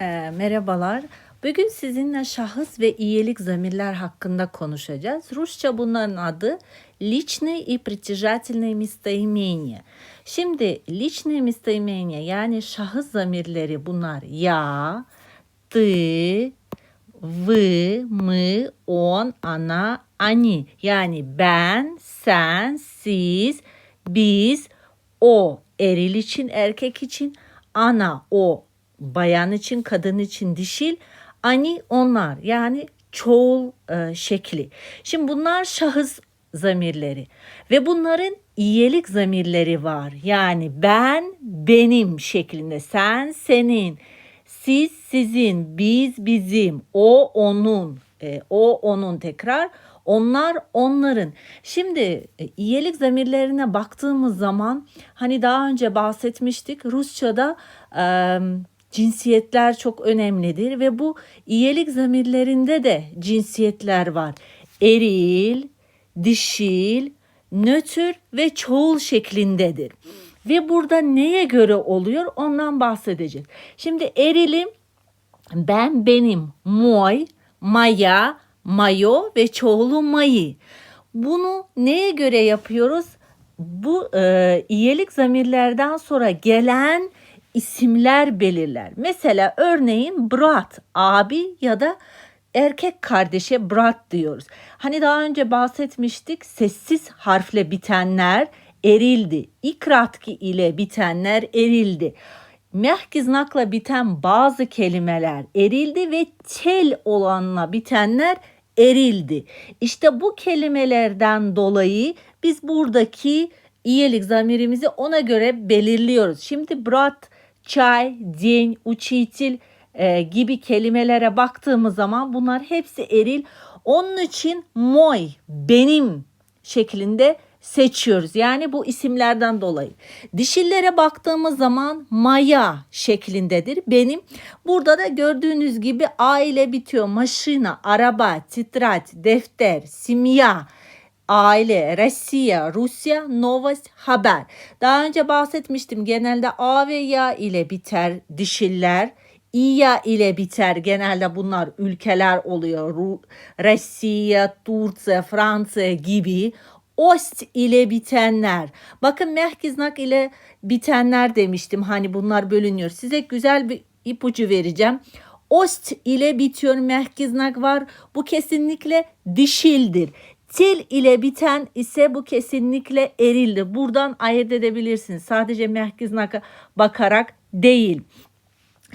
Ee, merhabalar. Bugün sizinle şahıs ve iyilik zamirler hakkında konuşacağız. Rusça bunların adı личные и притяжательные местоимения. Şimdi личные местоимения yani şahıs zamirleri bunlar ya, ты, вы, мы, он, она, они. Yani ben, sen, siz, biz, o eril için, erkek için, ana, o bayan için, kadın için, dişil, ani onlar yani çoğul e, şekli. Şimdi bunlar şahıs zamirleri ve bunların iyilik zamirleri var. Yani ben, benim şeklinde, sen, senin, siz, sizin, biz, bizim, o, onun, e, o, onun tekrar, onlar, onların. Şimdi e, iyilik zamirlerine baktığımız zaman hani daha önce bahsetmiştik Rusça'da e, cinsiyetler çok önemlidir ve bu iyilik zamirlerinde de cinsiyetler var. Eril, dişil, nötr ve çoğul şeklindedir. Ve burada neye göre oluyor ondan bahsedeceğiz. Şimdi erilim ben, benim, moy, maya, mayo ve çoğulu mayı. Bunu neye göre yapıyoruz? Bu e, iyilik zamirlerden sonra gelen isimler belirler. Mesela örneğin brat, abi ya da erkek kardeşe brat diyoruz. Hani daha önce bahsetmiştik sessiz harfle bitenler erildi. İkratki ile bitenler erildi. Mehkiznakla biten bazı kelimeler erildi ve tel olanla bitenler erildi. İşte bu kelimelerden dolayı biz buradaki iyilik zamirimizi ona göre belirliyoruz. Şimdi brat, çay, din, uçitil e, gibi kelimelere baktığımız zaman bunlar hepsi eril. Onun için moy, benim şeklinde seçiyoruz. Yani bu isimlerden dolayı. Dişillere baktığımız zaman maya şeklindedir. Benim burada da gördüğünüz gibi a ile bitiyor. Maşina, araba, titrat, defter, simya, aile, Rusya, Rusya, novost, haber. Daha önce bahsetmiştim genelde A ve ya ile biter dişiller. İya ile biter genelde bunlar ülkeler oluyor. Ru Rusya, Türkiye, Fransa gibi. Ost ile bitenler. Bakın mehkiznak ile bitenler demiştim. Hani bunlar bölünüyor. Size güzel bir ipucu vereceğim. Ost ile bitiyor mehkiznak var. Bu kesinlikle dişildir. Til ile biten ise bu kesinlikle erildir. Buradan ayırt edebilirsiniz. Sadece mehkiznaka bakarak değil.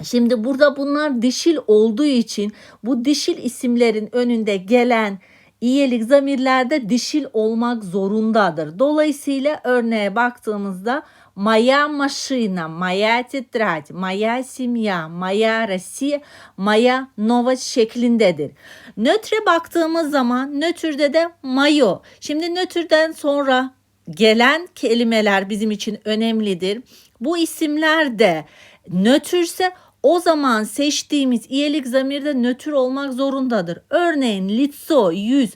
Şimdi burada bunlar dişil olduğu için bu dişil isimlerin önünde gelen iyilik zamirlerde dişil olmak zorundadır. Dolayısıyla örneğe baktığımızda Моя машина, моя тетрадь, моя семья, моя Россия, моя новость şeklindedir. Nötre baktığımız zaman nötrde de mayo. Şimdi nötrden sonra gelen kelimeler bizim için önemlidir. Bu isimler de nötrse o zaman seçtiğimiz iyilik zamirde nötr olmak zorundadır. Örneğin litso, yüz,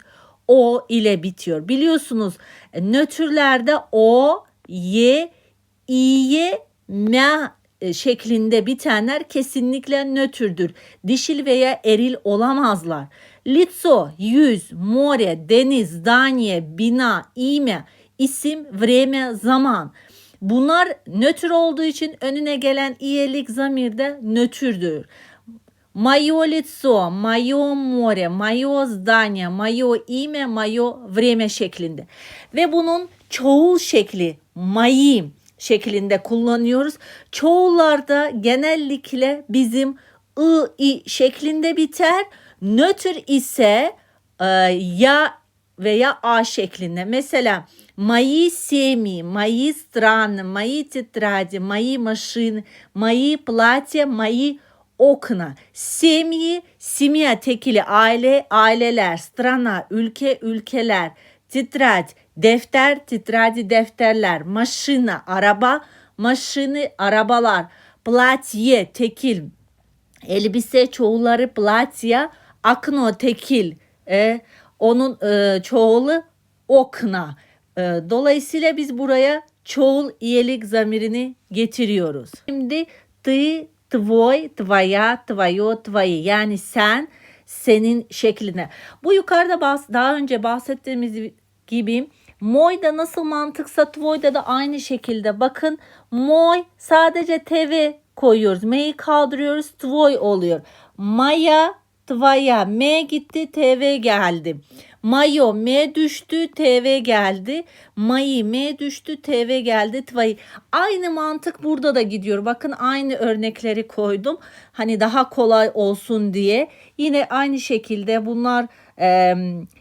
o ile bitiyor. Biliyorsunuz nötrlerde o, ye, iye, me e, şeklinde bitenler kesinlikle nötrdür. Dişil veya eril olamazlar. Litso, yüz, more, deniz, daniye, bina, ime, isim, vreme, zaman. Bunlar nötr olduğu için önüne gelen iyilik zamir de nötrdür. Мое лицо, мое море, мое здание, мое имя, мое время şeklinde. Ve bunun çoğul şekli mayı şeklinde kullanıyoruz. Çoğullarda genellikle bizim ı, i şeklinde biter. Nötr ise e, ya veya a şeklinde. Mesela мои семьи, мои страны, мои тетради, мои машины, мои платья, мои okna. Semyi, simya tekili aile, aileler, strana, ülke, ülkeler, titrat, defter, titradi, defterler, maşina, araba, maşını, arabalar, platye, tekil, elbise çoğulları platya, akno, tekil, e, onun e, çoğulu okna. E, dolayısıyla biz buraya çoğul iyilik zamirini getiriyoruz. Şimdi ты, Твой, твоя, твое, твои. Yani sen, senin şekline. Bu yukarıda bahs- daha önce bahsettiğimiz gibi Moy da nasıl mantıksa Tvoy'da da aynı şekilde. Bakın Moy sadece TV koyuyoruz. M'yi kaldırıyoruz. Tvoy oluyor. Maya, Tvaya. M gitti, TV geldi. Mayo, M düştü, TV geldi. Mayi, M düştü, TV geldi, Tvayı. Aynı mantık burada da gidiyor. Bakın aynı örnekleri koydum. Hani daha kolay olsun diye. Yine aynı şekilde bunlar e,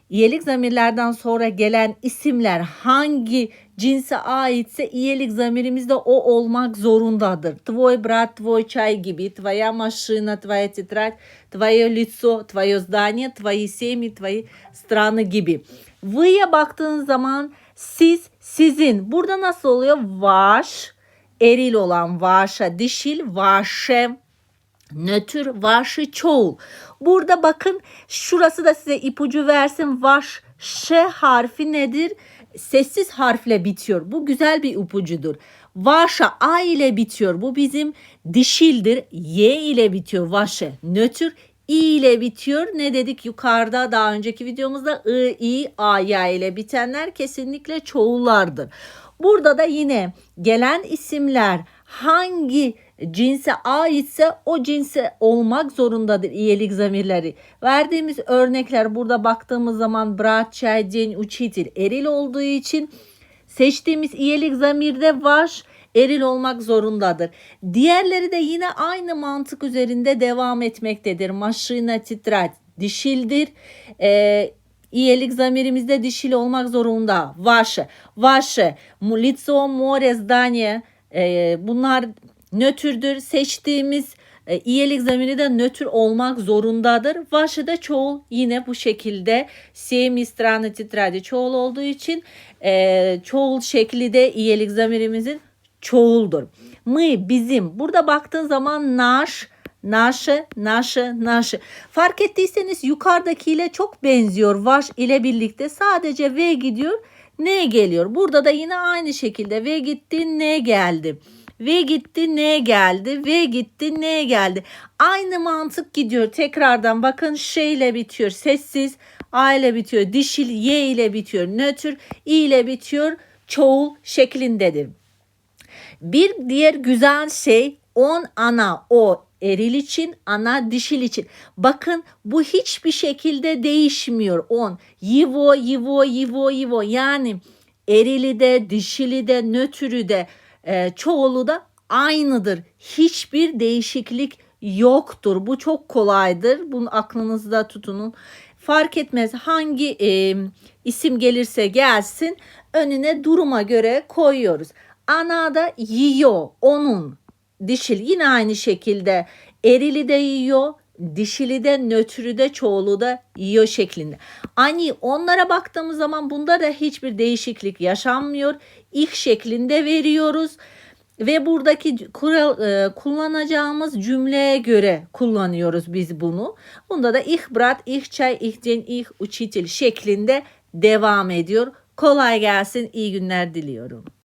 iyilik zamirlerden sonra gelen isimler hangi cinse aitse iyilik zamirimiz de o olmak zorundadır. Tvoj brat, tvoj çay gibi, твоя машина, твоя тетрадь, твое лицо, твое здание, твои семьи, твои страны gibi. V'ye baktığınız zaman siz, sizin. Burada nasıl oluyor? Vaş, eril olan vaşa, dişil, vaşe, nötr, vaşı, çoğul. Burada bakın şurası da size ipucu versin. Vaş, ş harfi nedir? Sessiz harfle bitiyor. Bu güzel bir ipucudur. Vaşa a ile bitiyor. Bu bizim dişildir. Y ile bitiyor vaşe. Nötr i ile bitiyor. Ne dedik yukarıda daha önceki videomuzda i, i, a, ya ile bitenler kesinlikle çoğullardır. Burada da yine gelen isimler hangi cinse aitse o cinse olmak zorundadır iyilik zamirleri. Verdiğimiz örnekler burada baktığımız zaman brat, çay, den, uçitil eril olduğu için seçtiğimiz iyilik zamirde var eril olmak zorundadır. Diğerleri de yine aynı mantık üzerinde devam etmektedir. Maşina, titrat dişildir. Ee, İyilik zamirimizde dişil olmak zorunda. Vaše. Vaše. Лицо, море, здание. Ee, bunlar nötrdür. Seçtiğimiz e, iyilik zamiri de nötr olmak zorundadır. Vaše de çoğul yine bu şekilde. Semi strane titradi çoğul olduğu için e, çoğul şekli de iyilik zamirimizin çoğuldur. Мы bizim. Burada baktığın zaman naş, naşı, naşı, naşı. Fark ettiyseniz yukarıdakiyle çok benziyor. Vaş ile birlikte sadece V gidiyor. N geliyor. Burada da yine aynı şekilde V gitti, N geldi. V gitti, N geldi. V gitti, N geldi. Aynı mantık gidiyor. Tekrardan bakın şey ile bitiyor. Sessiz. A ile bitiyor. Dişil Y ile bitiyor. Nötr I ile bitiyor. Çoğul şeklindedir. Bir diğer güzel şey on ana o eril için ana dişil için. Bakın bu hiçbir şekilde değişmiyor. On yivo yivo yivo yivo yani erili de dişili de nötrü de e, çoğulu da aynıdır. Hiçbir değişiklik yoktur. Bu çok kolaydır. Bunu aklınızda tutunun. Fark etmez hangi e, isim gelirse gelsin önüne duruma göre koyuyoruz. Ana da yiyor onun dişil yine aynı şekilde erili de yiyor dişili de nötrü de çoğulu da yiyor şeklinde. Ani onlara baktığımız zaman bunda da hiçbir değişiklik yaşanmıyor. İlk şeklinde veriyoruz ve buradaki kural, e, kullanacağımız cümleye göre kullanıyoruz biz bunu. Bunda da ich brat, ich çay, ich den, ich uçitil şeklinde devam ediyor. Kolay gelsin, iyi günler diliyorum.